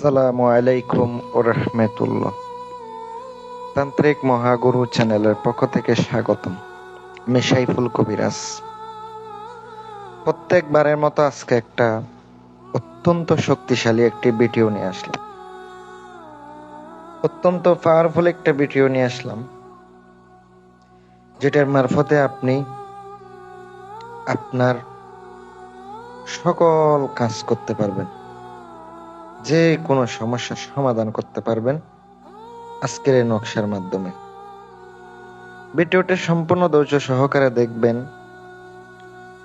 আসসালামু আলাইকুম ও রহমতুল্লাহ। তান্ত্রিক মহাগুরু চ্যানেলের পক্ষ থেকে স্বাগতম। আমি সাইফুল কবিরাজ প্রত্যেকবারের মতো আজকে একটা অত্যন্ত শক্তিশালী একটি ভিডিও নিয়ে আসলাম। অত্যন্ত পাওয়ারফুল একটা ভিডিও নিয়ে আসলাম। যেটার মারফতে আপনি আপনার সকল কাজ করতে পারবেন। যে কোনো সমস্যার সমাধান করতে পারবেন আজকের এই নকশার মাধ্যমে। ভিডিওটি সম্পূর্ণ ধৈর্য সহকারে দেখবেন।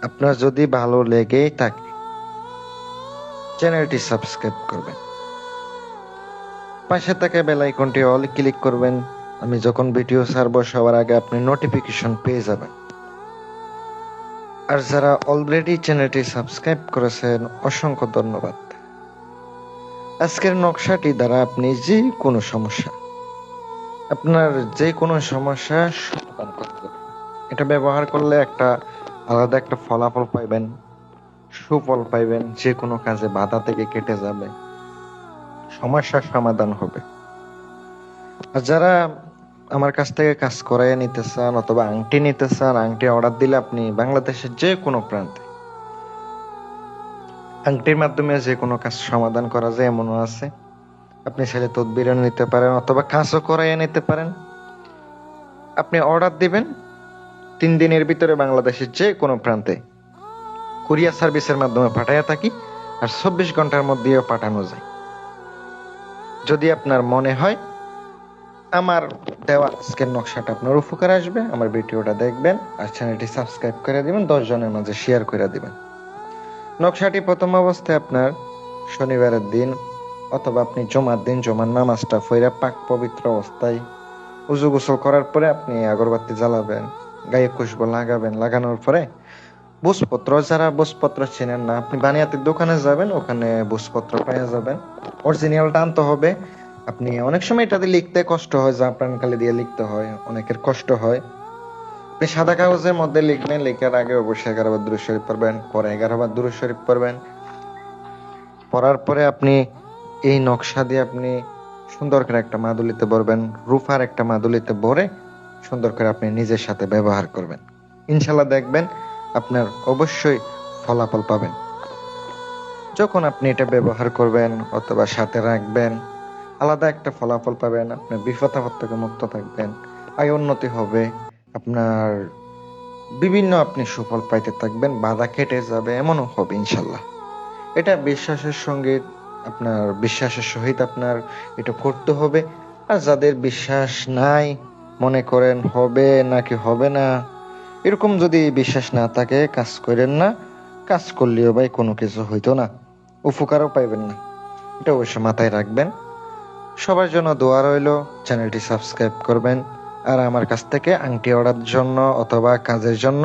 আপনার যদি ভালো লেগেই থাকে, চ্যানেলটি সাবস্ক্রাইব করবেন। পাশে থাকা বেল আইকনটি অল ক্লিক করবেন। আমি যখন ভিডিও ছাড়বো, সবার আগে আপনি নোটিফিকেশন পেয়ে যাবেন। আর যারা অলরেডি চ্যানেলটি সাবস্ক্রাইব করেছেন, অসংখ্য ধন্যবাদ। আজকের নকশাটি দ্বারা আপনি যে কোনো সমস্যা, আপনার যে কোনো সমস্যা সমাধান করতে এটা ব্যবহার করলে একটা আলাদা একটা ফলাফল পাইবেন, সুফল পাইবেন, যে কোনো কাজে বাধা থেকে কেটে যাবে, সমস্যার সমাধান হবে। আর যারা আমার কাছ থেকে কাজ করাইয়া নিতে চান অথবা আংটি নিতে চান, আংটি অর্ডার দিলে আপনি বাংলাদেশের যে কোনো প্রান্তে আংটির মাধ্যমে যে কোনো কাজ সমাধান করা যায়, এমনও আছে। আপনি ছেলে তদবিরও নিতে পারেন অথবা কাঁচও করাইয়া নিতে পারেন। আপনি অর্ডার দিবেন তিন দিনের ভিতরে বাংলাদেশের যে কোনো প্রান্তে। কুরিয়ার সার্ভিসের মাধ্যমে পাঠাইয়া থাকি আর চব্বিশ ঘণ্টার মধ্যেও পাঠানো যায়। যদি আপনার মনে হয় আমার দেওয়া আজকের নকশাটা আপনার উপকার আসবে, আমার ভিডিওটা দেখবেন আর চ্যানেলটি সাবস্ক্রাইব করে দিবেন, দশজনের মাঝে শেয়ার করে দিবেন। নকশাটি প্রথম অবস্থায় আপনার শনিবারের দিন অথবা আপনি জমার দিন, জমার নামাজটা ফইরা পাক পবিত্র অবস্থায় উজু গোসল করার পরে আপনি আগরবাতি জ্বালাবেন, গায়ে খুশবু লাগাবেন। লাগানোর পরে বুসপত্র যারা বুসপত্র চেনেন না, আপনি বানিয়াতের দোকানে যাবেন, ওখানে বুসপত্র পাওয়া যাবেন। অরিজিনালটা আনতে হবে। আপনি অনেক সময় এটাতে লিখতে কষ্ট হয়, জাফরান কালি দিয়ে লিখতে হয়, অনেকের কষ্ট হয়। সাদা কাগজের মধ্যে লিখবেন লেখার আগে অবশ্যই এগারো বার দুরুদ শরীফ পড়বেন, পরে এগারো বার দুরুদ শরীফ পড়বেন। পড়ার পরে আপনি এই নকশা দিয়ে আপনি সুন্দর করে একটা মাদুলিতে ভরবেন, রুফার একটা মাদুলিতে ভরে সুন্দর করে আপনি নিজের সাথে ব্যবহার করবেন। ইনশাল্লাহ দেখবেন আপনার অবশ্যই ফলাফল পাবেন। যখন আপনি এটা ব্যবহার করবেন অথবা সাথে রাখবেন, আলাদা একটা ফলাফল পাবেন, আপনার বিপদ থেকে মুক্ত থাকবেন, আয় উন্নতি হবে। আপনার বিভিন্ন আপনি সুফল পাইতে থাকবেন, বাধা কেটে যাবে, এমনও হবে, ইনশাল্লাহ। এটা বিশ্বাসের সঙ্গে আপনার, বিশ্বাসের সহিত আপনার এটা করতে হবে। আর যাদের বিশ্বাস নাই, মনে করেন হবে নাকি হবে না, এরকম যদি বিশ্বাস না থাকে, কাজ করেন না। কাজ করলেও ভাই কোনো কিছু হইতো না, উপকারও পাইবেন না। এটা অবশ্য মাথায় রাখবেন। সবার জন্য দোয়া রইল, চ্যানেলটি সাবস্ক্রাইব করবেন। আর আমার কাছ থেকে আংটি অর্ডার জন্য অথবা কাজের জন্য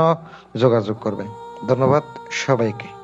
যোগাযোগ করবেন। ধন্যবাদ সবাইকে।